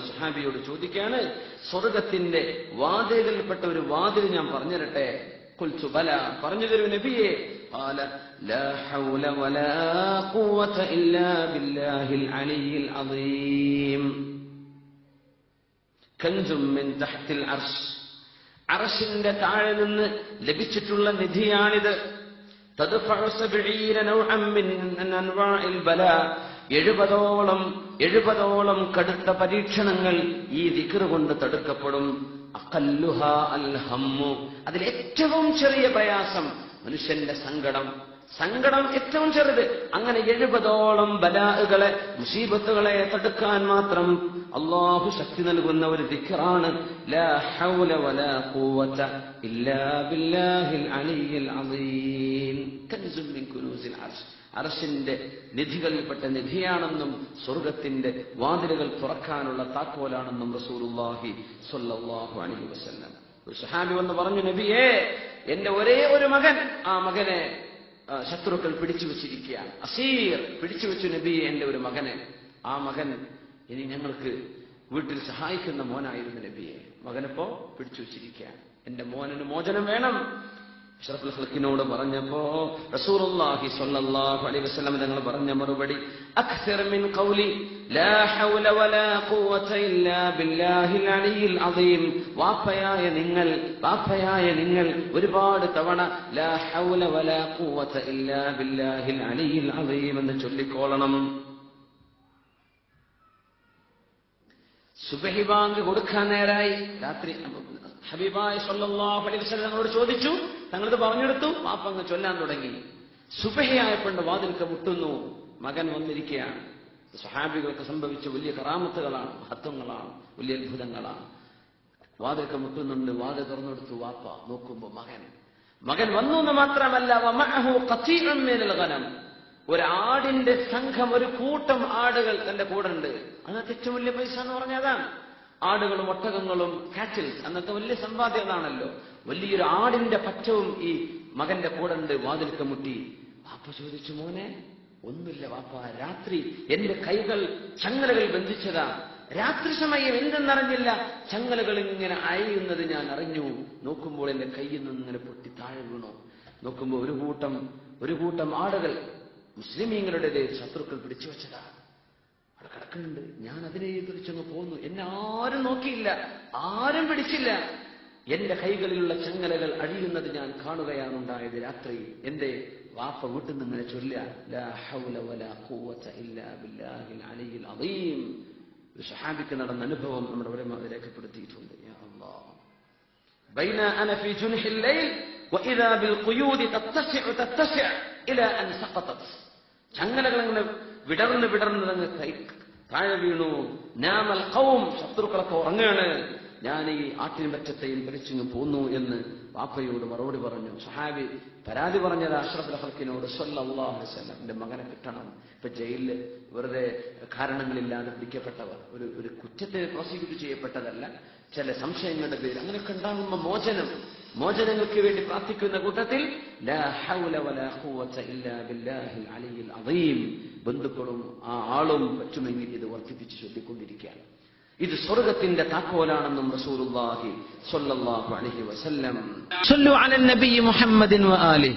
സുഹാബിയോട് ചോദിക്കാണ് സ്വർഗത്തിന്റെ വാതിലിൽപ്പെട്ട ഒരു വാതിൽ ഞാൻ പറഞ്ഞു തരട്ടെ കുൽച്ചു ബല. പറഞ്ഞു തരൂ നബിയെ. അറഷിന്റെ താഴെ നിന്ന് ലഭിച്ചിട്ടുള്ള നിധിയാണിത്. എഴുപതോളം എഴുപതോളം കടുത്ത പരീക്ഷണങ്ങൾ ഈ ദിക്ർ കൊണ്ട് തടുക്കപ്പെടും. അഖല്ലുഹ അൽ ഹമ്മു അതിൽ ഏറ്റവും ചെറിയ പ്രയാസം മനുഷ്യന്റെ സങ്കടം. സങ്കടം ഏറ്റവും ചെറുത്. അങ്ങനെ എഴുപതോളം ബലാഹുകളെ മുസീബത്തുകളെ തടുക്കാൻ മാത്രം അള്ളാഹു ശക്തി നൽകുന്ന ഒരു അർശ്. അർശിന്റെ നിധികളിൽപ്പെട്ട നിധിയാണെന്നും സ്വർഗത്തിന്റെ വാതിലുകൾ തുറക്കാനുള്ള താക്കോലാണെന്നും റസൂലുള്ളാഹി സ്വല്ലല്ലാഹു അലൈഹി വസല്ലം. ഒരു സഹാബി വന്ന് പറഞ്ഞു നബിയേ എന്റെ ഒരേ ഒരു മകൻ ആ മകനെ ശത്രുക്കൾ പിടിച്ചു വെച്ചിരിക്കുകയാണ്. അസീർ പിടിച്ചു വെച്ചു നബി എന്റെ ഒരു മകനെ. ആ മകൻ ഇനി ഞങ്ങൾക്ക് വീട്ടിൽ സഹായിക്കുന്ന മോനായിരുന്നു നബിയെ. മകനിപ്പോ പിടിച്ചു വെച്ചിരിക്കുകയാണ്. എന്റെ മോനന് മോചനം വേണം. അഷ്റഫുൽ ഖൽക്കിനോട് പറഞ്ഞപ്പോ റസൂലുള്ളാഹി സ്വല്ലല്ലാഹു അലൈഹി വസല്ലം തങ്ങൾ പറഞ്ഞ മറുപടി അക്സർ മിൻ ഖൗലി ലാ ഹൗല വലാ ഖുവത ഇല്ലാ ബില്ലാഹിൽ അലിയിൽ അദീം. വാപ്പയായ നിങ്ങൾ വാപ്പയായ നിങ്ങൾ ഒരുപാട് തവണ ലാ ഹൗല വലാ ഖുവത ഇല്ലാ ബില്ലാഹിൽ അലിയിൽ അദീം എന്ന് ചൊല്ലിക്കോളണം. സുബഹി ബാങ്ക് കൊടുക്കാൻ നേരായി. രാത്രി ഹബീബായ് സല്ലല്ലാഹു അലൈഹി ഞങ്ങളോട് ചോദിച്ചു. തങ്ങളത് പറഞ്ഞെടുത്തു. പാപ്പങ്ങ് ചൊല്ലാൻ തുടങ്ങി. സുബഹിയായപ്പോണ്ട് വാതിൽക്ക് മുട്ടുന്നു. മകൻ വന്നിരിക്കുകയാണ് സഹാബികൾക്ക് സംഭവിച്ച വലിയ കറാമത്തുകളാണ് മഹത്വങ്ങളാണ് വലിയ അത്ഭുതങ്ങളാണ്. വാതിൽക്ക് മുട്ടുന്നുണ്ട്. വാതിൽ തുറന്നെടുത്തു വാപ്പ. നോക്കുമ്പോ മകൻ. മകൻ വന്നു എന്ന് മാത്രമല്ല ഒരാടിന്റെ സംഘം ഒരു കൂട്ടം ആടുകൾ തന്റെ കൂടെ ഉണ്ട്. അന്നത്തെ ഏറ്റവും വലിയ പൈസ എന്ന് പറഞ്ഞതാണ് ആടുകളും ഒട്ടകങ്ങളും കാറ്റിൽസ് അന്നത്തെ വലിയ സമ്പാദ്യം അതാണല്ലോ. വലിയൊരു ആടിന്റെ പറ്റവും ഈ മകന്റെ കൂടെ ഉണ്ട് വാതിൽക്ക് മുട്ടി വാപ്പ ചോദിച്ചു മോനെ ഒന്നുമില്ല വാപ്പ രാത്രി എന്റെ കൈകൾ ചങ്ങലകൾ ബന്ധിച്ചതാ. രാത്രി സമയം എന്തെന്നറിഞ്ഞില്ല. ചങ്ങലകൾ ഇങ്ങനെ അയയുന്നത് ഞാൻ അറിഞ്ഞു. നോക്കുമ്പോൾ എന്റെ കയ്യിൽ നിന്ന് ഇങ്ങനെ പൊട്ടി താഴെ വീണു. നോക്കുമ്പോൾ ഒരു കൂട്ടം ഒരു കൂട്ടം ആടുകൾ മുസ്ലിമീങ്ങളുടെ ശത്രുക്കൾ പിടിച്ചു വെച്ചതാ. അവിടെ കിടക്കുന്നുണ്ട്. ഞാൻ അതിനെ എതിർച്ചങ്ങ് പോന്നു. എന്നെ ആരും നോക്കിയില്ല. ആരും പിടിച്ചില്ല. എന്റെ കൈകളിലുള്ള ചങ്ങലകൾ അഴിയുന്നത് ഞാൻ കാണുകയാണ് ഉണ്ടായത് രാത്രി. എന്റെ വാപ്പ വീട്ടിൽ നിന്ന് ഇങ്ങനെ ചൊല്ല ഷഹാബിക്ക് നടന്ന അനുഭവം നമ്മുടെ രേഖപ്പെടുത്തിയിട്ടുണ്ട്. യാ അല്ലാഹ് بين أنا في جنح الليل وإذا بالقيود تتسع تتسع إلى أن سقطت ചങ്ങലകൾ അങ്ങനെ വിടർന്ന് വിടർന്ന് അങ്ങ് കൈ താഴെ വീണു നാമൽ കൗം ശത്രുക്കളൊക്കെ ഉറങ്ങാണ് ഞാൻ ഈ ആട്ടിൻ പറ്റത്തെയും പിടിച്ചിങ്ങ് പോന്നു എന്ന് വാപ്പയോട് മറുപടി പറഞ്ഞു. സഹാബി പരാതി പറഞ്ഞത് അഷ്റഫ് ഹൽക്കിനോട് വസല്ലം. എന്റെ മകനെ കിട്ടണം. ഇപ്പൊ ജയിലിൽ വെറുതെ കാരണങ്ങളില്ലാതെ പിടിക്കപ്പെട്ടവർ. ഒരു ഒരു കുറ്റത്തെ പ്രോസിക്യൂട്ട് ചെയ്യപ്പെട്ടതല്ല. ചില സംശയങ്ങളുടെ പേര്. അങ്ങനെയൊക്കെ ഉണ്ടാകുമ്പോൾ മോചനം. മോചനങ്ങൾക്ക് വേണ്ടി പ്രാർത്ഥിക്കുന്ന കൂട്ടത്തിൽ ബന്ധുക്കളും ആ ആളും പറ്റുമെങ്കിൽ ഇത് വർദ്ധിപ്പിച്ച് ചൊല്ലിക്കൊണ്ടിരിക്കുകയാണ്. ഇത് സ്വർഗത്തിന്റെ താക്കോലാണെന്നും റസൂലുള്ളാഹി സ്വല്ലല്ലാഹു അലൈഹി വസല്ലം. സല്ലു അലൻ നബി മുഹമ്മദിൻ വ ആലിഹി